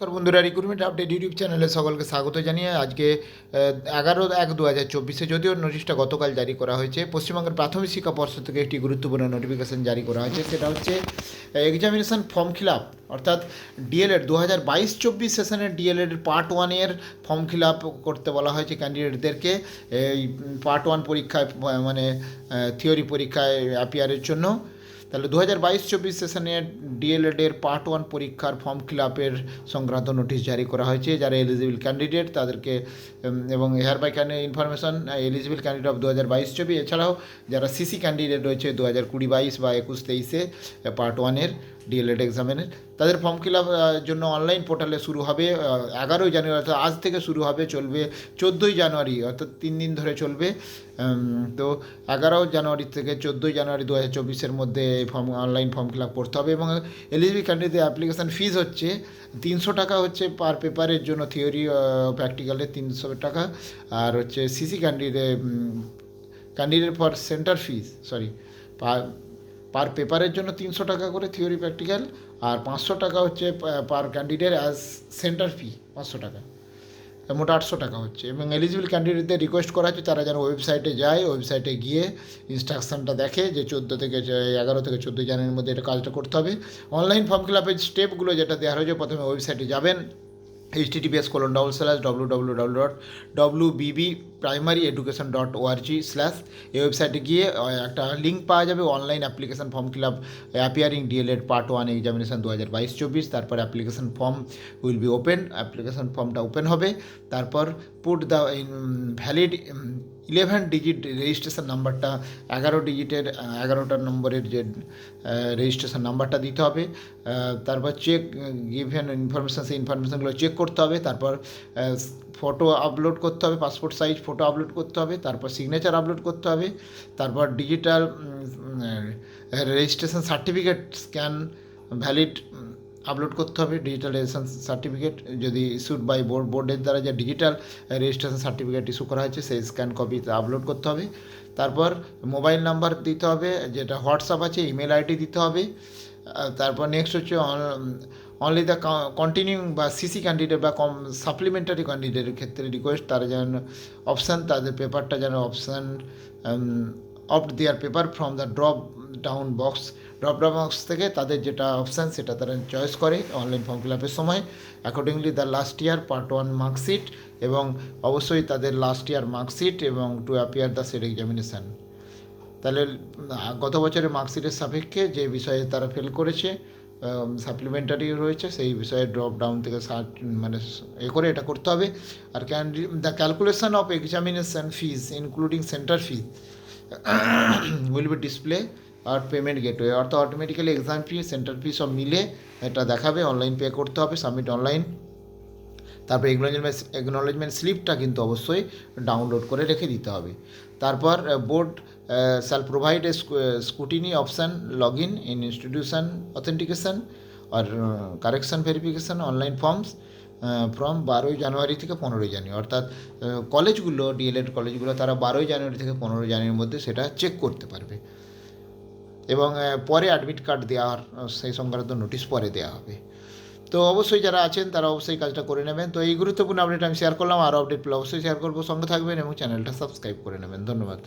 নমস্কার বন্ধুরা recruitment update YouTube চ্যানেলে সকলকে স্বাগত জানিয়ে আজকে এগারো এক দু হাজার চব্বিশে যদিও নোটিশটা গতকাল জারি করা হয়েছে, পশ্চিমবঙ্গের প্রাথমিক শিক্ষা পর্ষদ থেকে একটি গুরুত্বপূর্ণ নোটিফিকেশন জারি করা হয়েছে, সেটা হচ্ছে এক্সামিনেশন ফর্ম ফিল আপ অর্থাৎ ডিএলএড দু হাজার বাইশ চব্বিশ সেশনের ডিএলএড পার্ট ওয়ানের ফর্ম ফিল আপ করতে বলা হয়েছে ক্যান্ডিডেটদেরকে এই পার্ট ওয়ান পরীক্ষায় মানে থিওরি পরীক্ষায় অ্যাপিয়ারের জন্য। তাহলে দু হাজার বাইশ চব্বিশ সেশনের ডিএলএডের পার্ট ওয়ান পরীক্ষার ফর্ম ফিল আপের সংক্রান্ত নোটিশ জারি করা হয়েছে। যারা এলিজিবল ক্যান্ডিডেট তাদেরকে এবং hereby can information eligible candidate of দু হাজার বাইশ চব্বিশ। এছাড়াও যারা সিসি ক্যান্ডিডেট রয়েছে দু হাজার কুড়ি বাইশ বা একুশ তেইশে পার্ট ওয়ানের ডিএলএড এক্সামিনের তাদের ফর্ম ফিল জন্য অনলাইন পোর্টালে শুরু হবে এগারোই জানুয়ারি, অর্থাৎ আজ থেকে শুরু হবে, চলবে চোদ্দোই জানুয়ারি, অর্থাৎ তিন দিন ধরে চলবে। তো এগারো জানুয়ারি থেকে চোদ্দোই জানুয়ারি দু হাজার চব্বিশের মধ্যে form online form fill up করতে হবে এবং এলিজিবল ক্যান্ডিডেট অ্যাপ্লিকেশান ফিজ হচ্ছে তিনশো টাকা হচ্ছে পার পেপারের জন্য থিওরি প্র্যাকটিক্যালে তিনশো টাকা। আর হচ্ছে CC candidate candidate for centre fees sorry per পেপারের জন্য তিনশো টাকা করে থিওরি প্র্যাকটিক্যাল আর পাঁচশো টাকা হচ্ছে per candidate as centre fee পাঁচশো টাকা। মোট আটশো টাকা হচ্ছে। এবং এলিজিবল ক্যান্ডিডেটদের রিকোয়েস্ট করা হচ্ছে, তারা যেন ওয়েবসাইটে যায় ওয়েবসাইটে গিয়ে ইনস্ট্রাকশানটা দেখে যে চোদ্দ থেকে এগারো থেকে চোদ্দ জানুয়ারির মধ্যে এটা কাজটা করতে হবে। অনলাইন ফর্ম ফিল আপের স্টেপগুলো যেটা দেওয়া হয়েছে, প্রথমে ওয়েবসাইটে যাবেন H colon double dot org slash এই ওয়েবসাইটে গিয়ে একটা লিঙ্ক পাওয়া যাবে online application form fill up appearing DElEd part one examination দু হাজার বাইশ চব্বিশ, তারপর application form will be open application ফর্মটা ওপেন হবে, তারপর put the valid eleven digit registration নাম্বারটা, এগারো ডিজিটের এগারোটা নম্বরের যে রেজিস্ট্রেশন নাম্বারটা দিতে হবে। তারপর চেক গিভেন ইনফরমেশান সেই ইনফরমেশানগুলো চেক করতে হবে। তারপর ফটো আপলোড করতে হবে পাসপোর্ট সাইজ ফটো আপলোড করতে হবে। তারপর সিগনেচার আপলোড করতে হবে। তারপর digital registration certificate scan valid upload করতে হবে ডিজিটাল রেজিস্ট্রেশন সার্টিফিকেট যদি ইস্যুড বাই বোর্ড বোর্ডের দ্বারা যে ডিজিটাল রেজিস্ট্রেশন সার্টিফিকেট ইস্যু করা হয়েছে, সেই স্ক্যান কপিতে আপলোড করতে হবে। তারপর মোবাইল নাম্বার দিতে হবে, যেটা হোয়াটসঅ্যাপ আছে ইমেল আইডি দিতে হবে। তারপর নেক্সট হচ্ছে অনলি দ্য কন্টিনিউ বা সিসি ক্যান্ডিডেট বা কম সাপ্লিমেন্টারি ক্যান্ডিডেটের ক্ষেত্রে রিকোয়েস্ট তারা যেন অপশান তাদের পেপারটা যেন option of their paper from the drop down box drop down box থেকে তাদের যেটা অপশান সেটা তারা চয়েস করে অনলাইন ফর্ম ফিল আপের সময়। Accordingly the last year part one marksheet এবং অবশ্যই তাদের লাস্ট ইয়ার মার্কশিট এবং to appear the set examination তাহলে গত বছরের মার্কশিটের সাপেক্ষে যে বিষয়ে তারা ফেল করেছে সাপ্লিমেন্টারি রয়েছে, সেই বিষয়ে ড্রপ ডাউন থেকে সার্চ মানে এ করে এটা করতে হবে। আর can the calculation of examination fees including centre fees will be display R payment gateway অর্থাৎ automatically exam fee centre fee সব মিলে এটা দেখাবে অনলাইন পে করতে হবে সাবমিট অনলাইন তারপর এগনোলজমেন্ট এগনোলজমেন্ট স্লিপটা কিন্তু অবশ্যই ডাউনলোড করে রেখে দিতে হবে। তারপর board shall provide a scrutiny option log in in institution authentication R correction verification online forms from বারোই জানুয়ারি থেকে পনেরোই জানুয়ারি। অর্থাৎ কলেজগুলো ডিএলএড কলেজগুলো তারা বারোই জানুয়ারি থেকে পনেরোই জানুয়ারির মধ্যে সেটা চেক করতে পারবে। এবং পরে অ্যাডমিট কার্ড দেওয়ার সেই সংক্রান্ত নোটিশ পরে দেওয়া হবে। তো অবশ্যই যারা আছেন, তারা অবশ্যই কাজটা করে নেবেন। তো এই গুরুত্বপূর্ণ আপডেট আমি শেয়ার করলাম আরও আপডেট পেলে অবশ্যই শেয়ার করব। সঙ্গে থাকবেন এবং চ্যানেলটা সাবস্ক্রাইব করে নেবেন। ধন্যবাদ।